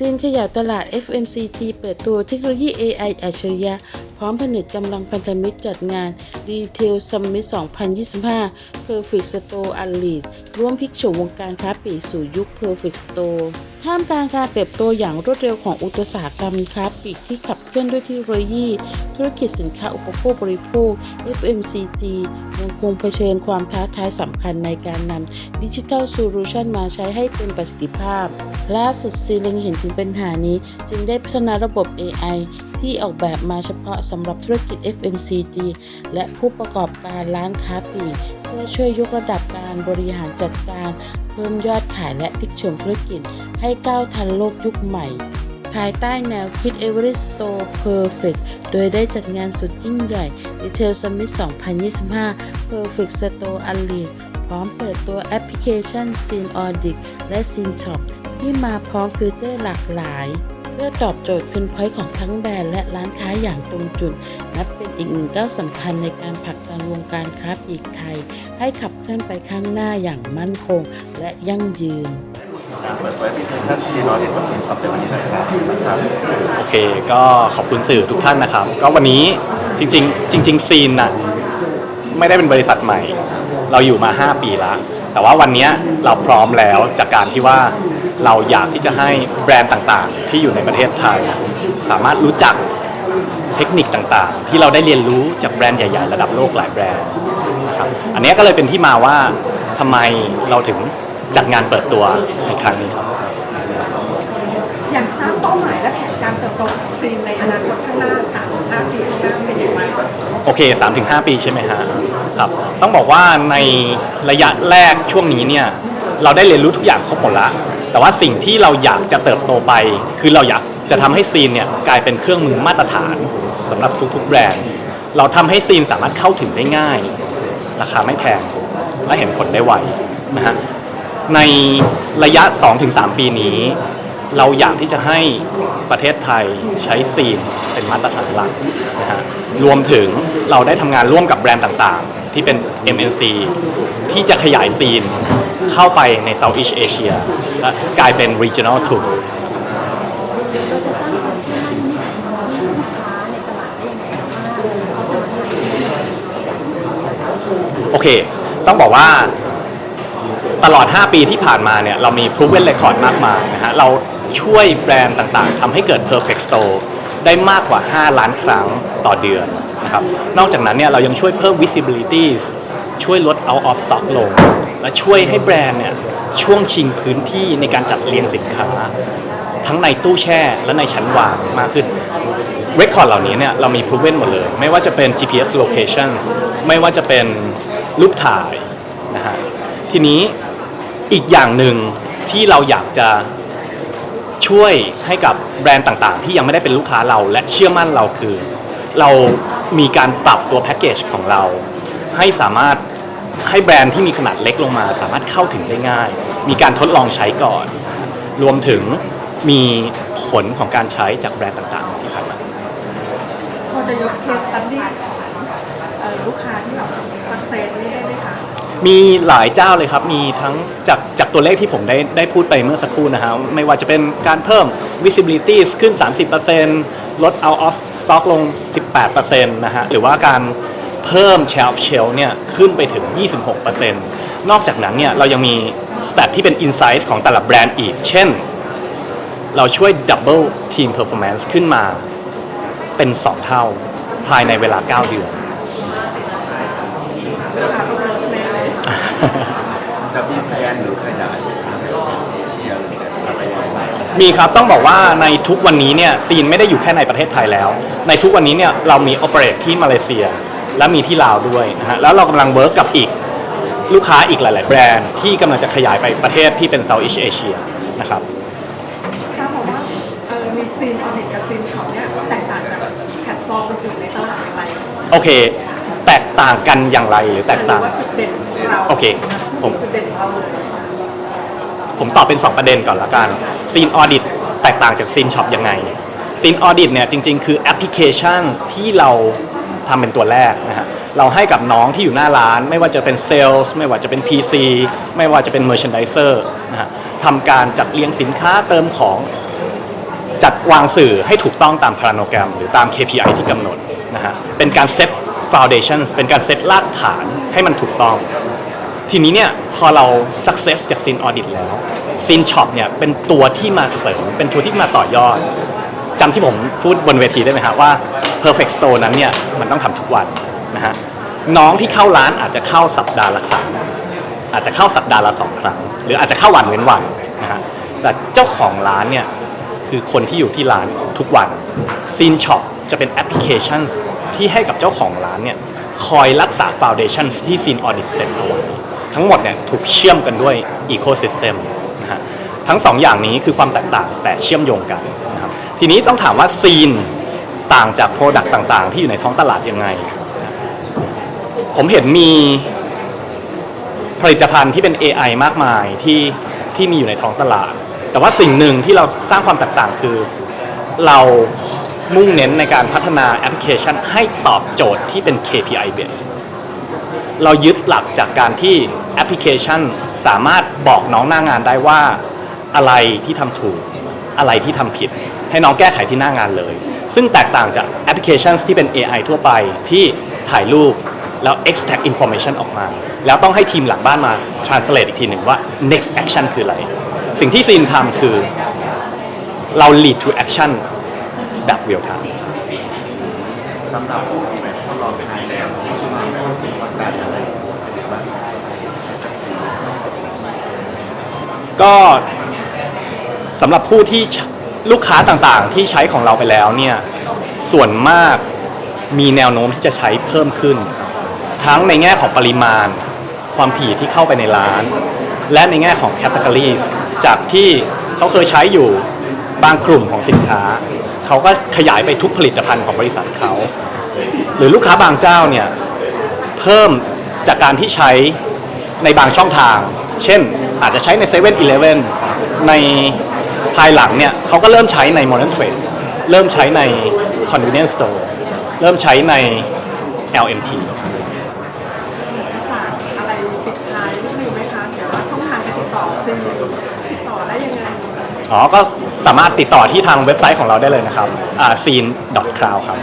ซีนขยายตลาด FMCG เปิดตัวเทคโนโลยี AI อัจฉริยะ พร้อมผนึกกำลังพันธมิตรจัดงาน Retail Summit 2025 Perfect Store Unleashed ร่วมพลิกโฉมวงการค้าปลีกสู่ยุค Perfect Store ท่ามกลางการเติบโตอย่างรวดเร็วของอุตสาหกรรมค้าปลีกที่ขับเคลื่อนด้วยเทคโนโลยี ธุรกิจสินค้าอุปโภคบริโภค FMCG ยังคงเผชิญความท้าทายสำคัญในการนำดิจิทัลโซลูชันมาใช้ให้เป็นประสิทธิภาพ ล่าสุดซีเล็งเห็นถึงปัญหานี้จึงได้พัฒนาระบบ AI ที่ออกแบบมาเฉพาะสำหรับธุรกิจ FMCG และผู้ประกอบการร้านค้าปลีกเพื่อช่วยยกระดับการบริหารจัดการ เพิ่มยอดขายและพลิกโฉมธุรกิจให้ก้าวทันโลกยุคใหม่ ภายใต้แนวคิด Every Store Perfect โดยได้จัดงานสุดยิ่งใหญ่ Retail Summit 2025 Perfect Store Unleashed พร้อมเปิดตัวแอปพลิเคชัน Scene Audit และ Scene Shop ที่มาพร้อมฟีเจอร์หลากหลาย พื่อตอบโจทย์คุณพอยของทั้งแบรนด์และร้านค้าอย่างตรงจุด นับเป็นอีกหนึ่งก้าวสำคัญในการผลักดันวงการค้าปลีกไทย ให้ขับเคลื่อนไปข้างหน้าอย่างมั่นคงและยั่งยืนการเปิดตัวแอปพลิเคชันซีนอเดตของสินช็อปในวันนี้นะครับนะครับโอเค ก็ขอบคุณสื่อทุกท่านนะครับ ก็วันนี้จริงๆ จริง ๆ ซีนน่ะไม่ได้เป็นบริษัทใหม่ เราอยู่มา 5 ปีแล้วแต่ว่าวันนี้เราพร้อมแล้วจากการที่ว่า เราอยากที่จะให้แบรนด์ต่างๆ ที่อยู่ในประเทศไทย สามารถรู้จักเทคนิคต่างๆ ที่เราได้เรียนรู้จากแบรนด์ใหญ่ๆ ระดับโลกหลายแบรนด์นะครับอันนี้ก็เลยเป็นที่มาว่าทำไมเราถึงจัดงานเปิดตัวในครั้งนี้ครับอย่างสร้างเป้าหมายและแผนการเติบโตของซีนในอนาคตข้างหน้า3 5ปีข้างหน้าเป็นอย่างไรโอเค3-5ปีใช่ไหมฮะครับ ต้องบอกว่าในระยะแรกช่วงนี้เนี่ยเราได้เรียนรู้ทุกอย่างครบหมดละ แต่ว่าสิ่งที่เราอยากจะเติบโตไป คือเราอยากจะทำให้ซีนเนี่ยกลายเป็นเครื่องมือมาตรฐานสำหรับทุกๆแบรนด์ เราทำให้ซีนสามารถเข้าถึงได้ง่าย ราคาไม่แพง และเห็นผลได้ไวนะฮะในระยะ 2-3 ปีนี้ เราอยากที่จะให้ประเทศไทยใช้ซีนเป็นมาตรฐานหลักนะฮะรวมถึงเราได้ทำงานร่วมกับแบรนด์ต่างๆ ที่เป็น MNC ที่จะขยายซีนเข้าไปใน Southeast Asia และกลายเป็น Regional Tour โอเค ต้องบอกว่าตลอด 5 ปีที่ผ่านมาเนี่ยเรามี proven record มากมายนะฮะเราช่วยแบรนด์ต่างๆทำให้เกิด perfect store ได้มากกว่า 5 ล้านครั้งต่อเดือน นะครับ นอกจากนั้นเนี่ยเรายังช่วยเพิ่ม visibility ช่วยลด out of stock ลง และช่วยให้แบรนด์เนี่ยช่วงชิงพื้นที่ในการจัดเรียงสินค้า ทั้งในตู้แช่และในชั้นวางมากขึ้นเรคคอร์ดเหล่านี้เนี่ยเรามี proven หมดเลย ไม่ว่าจะเป็น GPS locations ไม่ว่าจะเป็นรูปถ่ายนะฮะทีนี้อีกอย่างหนึ่งที่เราอยากจะช่วยให้กับแบรนด์ต่างๆ ที่ยังไม่ได้เป็นลูกค้าเราและเชื่อมั่นเราคือ เรา มีการปรับตัวแพ็กเกจของเรา ให้สามารถให้แบรนด์ที่มีขนาดเล็กลงมา สามารถเข้าถึงได้ง่าย มีการทดลองใช้ก่อน รวมถึงมีผลของการใช้จากแบรนด์ต่างๆที่ผ่านมาพอจะยก case study ของเอ่อลูกค้าที่แบบ success นี่ได้ไหมคะมีหลายเจ้าเลยครับ มีทั้งจากจากตัวเลขที่ผมได้ได้พูดไปเมื่อสักครู่นะฮะไม่ว่าจะเป็นการเพิ่ม visibility ขึ้น 30%ลด out of stock ลง 18%นะฮะหรือว่าการเพิ่ม share of shelf เนี่ยขึ้นไปถึง 26%นอกจากนั้นเนี่ยเรายังมี stat ที่เป็น insights ของแต่ละแบรนด์อีก เช่น เราช่วย double team performance ขึ้นมาเป็น 2 เท่าภายในเวลา 9 เดือนลูกค้าต้องเลิฟเลยจะมีแพลนหรือขยายทางเอเชียหรืออะไรยังไงมีครับต้องบอกว่าในทุกวันนี้เนี่ยซีนไม่ได้อยู่แค่ในประเทศไทยแล้ว ในทุกวันนี้เนี่ยเรามี o p e r a t e ที่มาเลเซีย และมีที่ลาวด้วยนะฮะแล้วเรากำลังเวิร์กกับอีกลูกค้าอีกหลาย ๆ แบรนด์ที่กำลังจะขยายไปประเทศที่เป็น Southeast Asia นะครับ ทราบมาว่าเอ่อมีซีนออดิตกับซีนช็อปเนี่ยแตกต่างจากแพลตฟอร์มอื่นๆในตลาดอย่างไรโอเค แตกต่างกันอย่างไรหรือแตกหรืต่างอว่าจุดเด่นของเราโอเคผม จุดเด่นของเราเลยผมตอบเป็น 2 ประเด็นก่อนละกันซีนออดิตแตกต่างจากซีนช็อปยังไง ซีนออดิตเนี่ยจริง ๆ คือแอปพลิเคชันที่เราทำเป็นตัวแรกนะฮะเราให้กับน้องที่อยู่หน้าร้าน ไม่ว่าจะเป็นเซลล์ไม่ว่าจะเป็น PC ไม่ว่าจะเป็น Merchandiser นะฮะทำการจัดเรียงสินค้าเติมของจัดวางสื่อให้ถูกต้องตามพาราโนแกรม หรือตาม KPI ที่กำหนดนะฮะเป็นการเซต foundation เป็นการเซตรากฐานให้มันถูกต้อง ทีนี้เนี่ยพอเรา success จาก Sin Audit แล้ว Sin Shop เนี่ยเป็นตัวที่มาเสริมเป็นตัวที่มาต่อยอดำที่ผมพูดบนเวทีได้ไหมฮะว่า perfect store นั้นเนี่ยมันต้องทำทุกวันนะฮะน้องที่เข้าร้านอาจจะเข้าสัปดาห์ละครั้งอาจจะเข้าสัปดาห์ละสองครั้ง หรืออาจจะเข้าวันเว้นวันนะฮะแต่เจ้าของร้านเนี่ยคือคนที่อยู่ที่ร้านทุกวัน Sin Shop จะเป็นแอปพลิเคชันที่ให้กับเจ้าของร้านเนี่ยคอยรักษา Foundation ที่ Sin Audit เสร็จเอาไว้ทั้งหมดเนี่ยถูกเชื่อมกันด้วย Ecosystem นะฮะทั้งสองอย่างนี้คือความแตกต่างแต่เชื่อมโยงกัน ทีนี้ต้องถามว่า Sin ต่างจาก Product ต่าง ๆ ที่อยู่ในท้องตลาดยังไง ผมเห็นมีผลิตภัณฑ์ที่เป็น AI มากมายที่ที่มีอยู่ในท้องตลาด แต่ว่าสิ่งหนึ่งที่เราสร้างความแตกต่างคือ เรามุ่งเน้นในการพัฒนาแอปพลิเคชันให้ตอบโจทย์ที่เป็น KPI based เรายึดหลักจากการที่แอปพลิเคชันสามารถบอกน้องหน้างานได้ว่าอะไรที่ทำถูกอะไรที่ทำผิด ให้น้องแก้ไขที่หน้างานเลย ซึ่งแตกต่างจากแอปพลิเคชันที่เป็น AI ทั่วไปที่ถ่ายรูปแล้ว extract information ออกมา แล้วต้องให้ทีมหลังบ้านมา translate อีกทีหนึ่งว่า next action คืออะไร สิ่งที่ซีนทำคือเรา lead to action แบบ real time สำหรับผู้ที่แบบทดลองใช้แล้วมาวัดใจอะไรก็สำหรับผู้ที่ ลูกค้าต่างๆ ที่ใช้ของเราไปแล้วเนี่ย ส่วนมากมีแนวโน้มที่จะใช้เพิ่มขึ้น ทั้งในแง่ของปริมาณ ความถี่ที่เข้าไปในร้าน และในแง่ของ categories จากที่เขาเคยใช้อยู่บางกลุ่มของสินค้า เขาก็ขยายไปทุกผลิตภัณฑ์ของบริษัทเขา หรือลูกค้าบางเจ้าเนี่ยเพิ่มจากการที่ใช้ในบางช่องทาง เช่นอาจจะใช้ใน7 e เ e ่ e อใน ภายหลังเนี่ยเขาก็เริ่มใช้ใน Modern Trade เริ่มใช้ใน Convenience Store เริ่มใช้ใน LMT ฝากอะไรปิดท้ายนิดนึงไหมคะเดี๋ยวว่าช่องทางการติดต่อซีติดต่อได้ยังไงอ๋อ ก็สามารถติดต่อที่ทางเว็บไซต์ของเราได้เลยนะครับ scene.cloud ครับ